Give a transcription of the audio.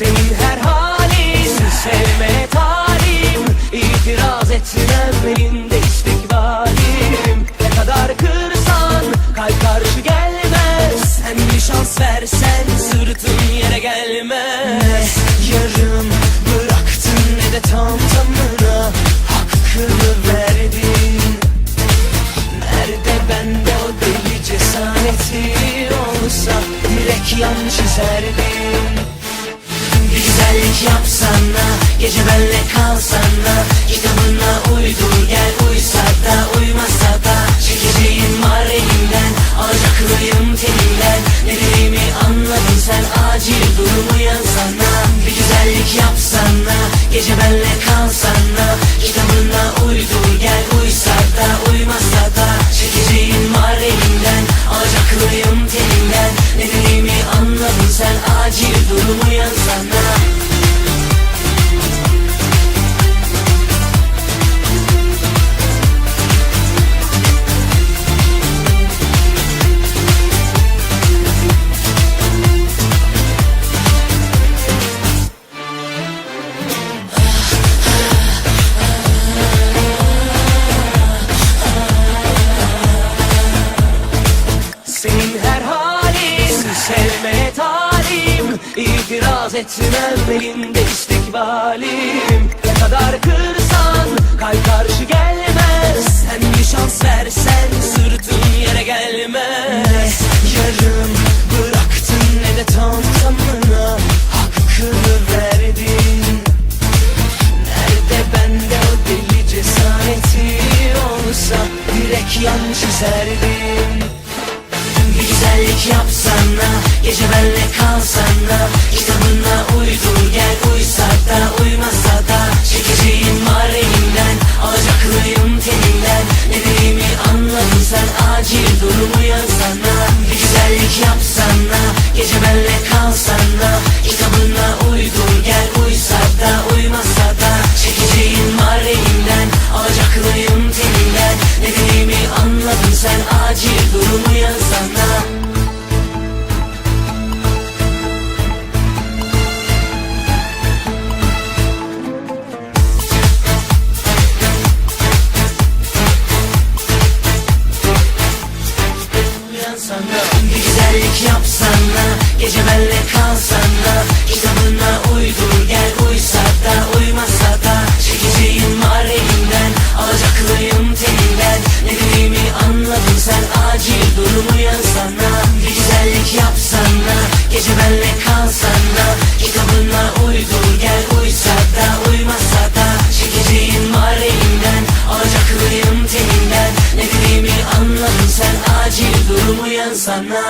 Senin her halin. Sevmeye talim İtiraz etmem elinde istikbalim. Ne kadar kırsan kalp karşı gelmez. Sen bir şans versen sırtın yere gelmez. Ne yarım bıraktın ne de tam tamına Hakkını verdin. Nerede bende o deli cesareti olsa Direkt yan çizerdi Güzellik yapsana Gece benle kalsana Kitabına uydur gel Uysa da uymasa da. Çekeceğim var elimden Alacaklıyım telinden. Ne dediğimi anladın sen Acil durumu yazsana Bir güzellik yapsana Gece benle kalsana Kitabına uydur gel Uysa da uymasa da. Çekeceğim var elimden Alacaklıyım telinden. Ne dediğimi anladın sen Acil durumu yazsana İtiraz etmem belinde istikbalim Ne kadar kırsan kalp karşı gelmez güzellik yapsana Gece benle kalsana Kitabına uydur gel Uysa da uymasa da sana Bir güzellik yapsana Gece benle kalsana Kitabına uydur gel Uysa da uymasa da Çekeceğin var elimden Alacaklıyım teninden Ne dediğimi anladın sen Acil durum uyan sana